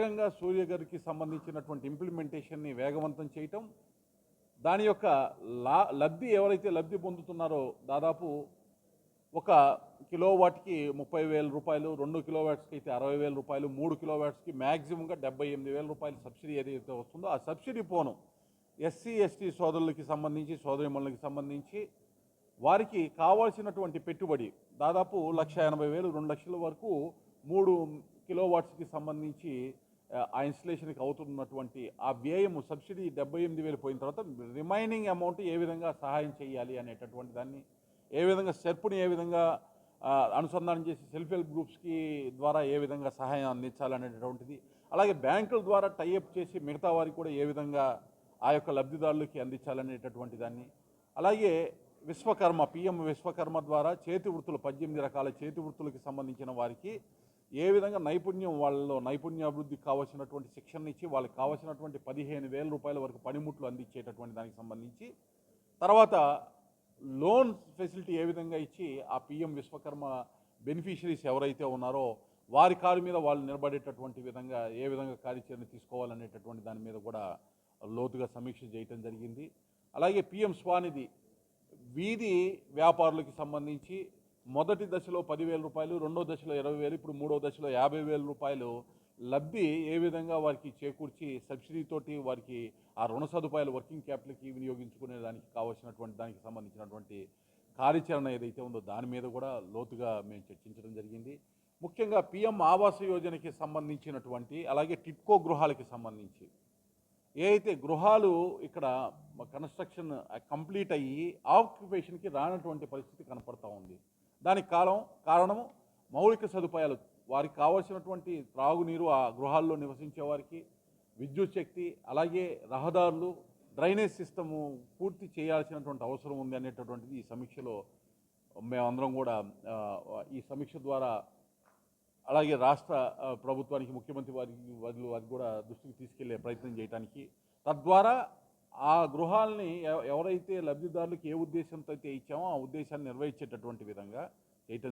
ముఖ్యంగా సూర్య గారికి సంబంధించినటువంటి ఇంప్లిమెంటేషన్ని వేగవంతం చేయటం దాని యొక్క లా లబ్ధి ఎవరైతే లబ్ధి పొందుతున్నారో దాదాపు ఒక కిలోవాట్కి ముప్పై వేల రూపాయలు రెండు కిలోవాట్స్కి అయితే అరవై వేల రూపాయలు మూడు కిలోవాట్స్కి మ్యాక్సిమంగా డెబ్బై ఎనిమిది వేల రూపాయలు సబ్సిడీ ఏదైతే వస్తుందో ఆ సబ్సిడీ పోను. ఎస్సీ ఎస్టీ సోదరులకి సంబంధించి సోదరిమణులకి సంబంధించి వారికి కావాల్సినటువంటి పెట్టుబడి దాదాపు లక్ష ఎనభై వేలు రెండు లక్షల వరకు మూడు కిలో వాట్స్కి సంబంధించి ఆ, ఇన్స్టలేషన్కి అవుతున్నటువంటి ఆ వ్యయము సబ్సిడీ డెబ్బై ఎనిమిది వేలు పోయిన తర్వాత రిమైనింగ్ అమౌంట్ ఏ విధంగా సహాయం చేయాలి అనేటటువంటి దాన్ని ఏ విధంగా సెర్పుని ఏ విధంగా అనుసంధానం చేసి సెల్ఫ్ హెల్ప్ గ్రూప్స్కి ద్వారా ఏ విధంగా సహాయం అందించాలనేటటువంటిది అలాగే బ్యాంకుల ద్వారా టైఅప్ చేసి మిగతా వారికి కూడా ఏ విధంగా ఆ యొక్క లబ్ధిదారులకి అందించాలనేటటువంటి దాన్ని అలాగే విశ్వకర్మ పిఎం విశ్వకర్మ ద్వారా చేతి వృత్తులు పద్దెనిమిది రకాల చేతి వృత్తులకి సంబంధించిన వారికి ఏ విధంగా నైపుణ్యం వాళ్ళలో నైపుణ్యాభివృద్ధికి కావాల్సినటువంటి శిక్షణ ఇచ్చి వాళ్ళకి కావాల్సినటువంటి పదిహేను వేల రూపాయల వరకు పనిముట్లు అందించేటటువంటి దానికి సంబంధించి తర్వాత లోన్ ఫెసిలిటీ ఏ విధంగా ఇచ్చి ఆ పిఎం విశ్వకర్మ బెనిఫిషరీస్ ఎవరైతే ఉన్నారో వారి కారు మీద వాళ్ళు నిలబడేటటువంటి విధంగా ఏ విధంగా కార్యాచరణ తీసుకోవాలనేటటువంటి దాని మీద కూడా లోతుగా సమీక్ష చేయటం జరిగింది. అలాగే పిఎం స్వానిధి వీధి వ్యాపారులకి సంబంధించి మొదటి దశలో పదివేల రూపాయలు రెండో దశలో ఇరవై వేలు ఇప్పుడు మూడో దశలో యాభై వేల రూపాయలు లబ్ధి ఏ విధంగా వారికి చేకూర్చి సబ్సిడీతోటి వారికి ఆ రుణ సదుపాయాలు వర్కింగ్ క్యాపిటల్కి వినియోగించుకునే దానికి కావాల్సినటువంటి దానికి సంబంధించినటువంటి కార్యాచరణ ఏదైతే ఉందో దాని మీద కూడా లోతుగా మేము చర్చించడం జరిగింది. ముఖ్యంగా పిఎం ఆవాస యోజనకి సంబంధించినటువంటి అలాగే టిట్కో గృహాలకి సంబంధించి. ఏ అయితే గృహాలు ఇక్కడ కన్స్ట్రక్షన్ కంప్లీట్ అయ్యి ఆక్యుపేషన్కి రానటువంటి పరిస్థితి కనపడతా ఉంది. దానికి కాలం కారణము మౌలిక సదుపాయాలు. వారికి కావాల్సినటువంటి త్రాగునీరు ఆ గృహాల్లో నివసించే వారికి విద్యుత్ శక్తి అలాగే రహదారులు డ్రైనేజ్ సిస్టము పూర్తి చేయాల్సినటువంటి అవసరం ఉంది అనేటటువంటిది ఈ సమీక్షలో మేమందరం కూడా ఈ సమీక్ష ద్వారా అలాగే రాష్ట్ర ప్రభుత్వానికి ముఖ్యమంత్రి వారి వారి వారికి కూడా దృష్టికి తీసుకెళ్ళే ప్రయత్నం చేయడానికి తద్వారా ఆ గృహాలని ఎవ- ఎవరైతే లబ్ధిదారులకు ఏ ఉద్దేశంతో అయితే ఇచ్చామో ఆ ఉద్దేశాన్ని నెరవేర్చేటటువంటి విధంగా చేయటం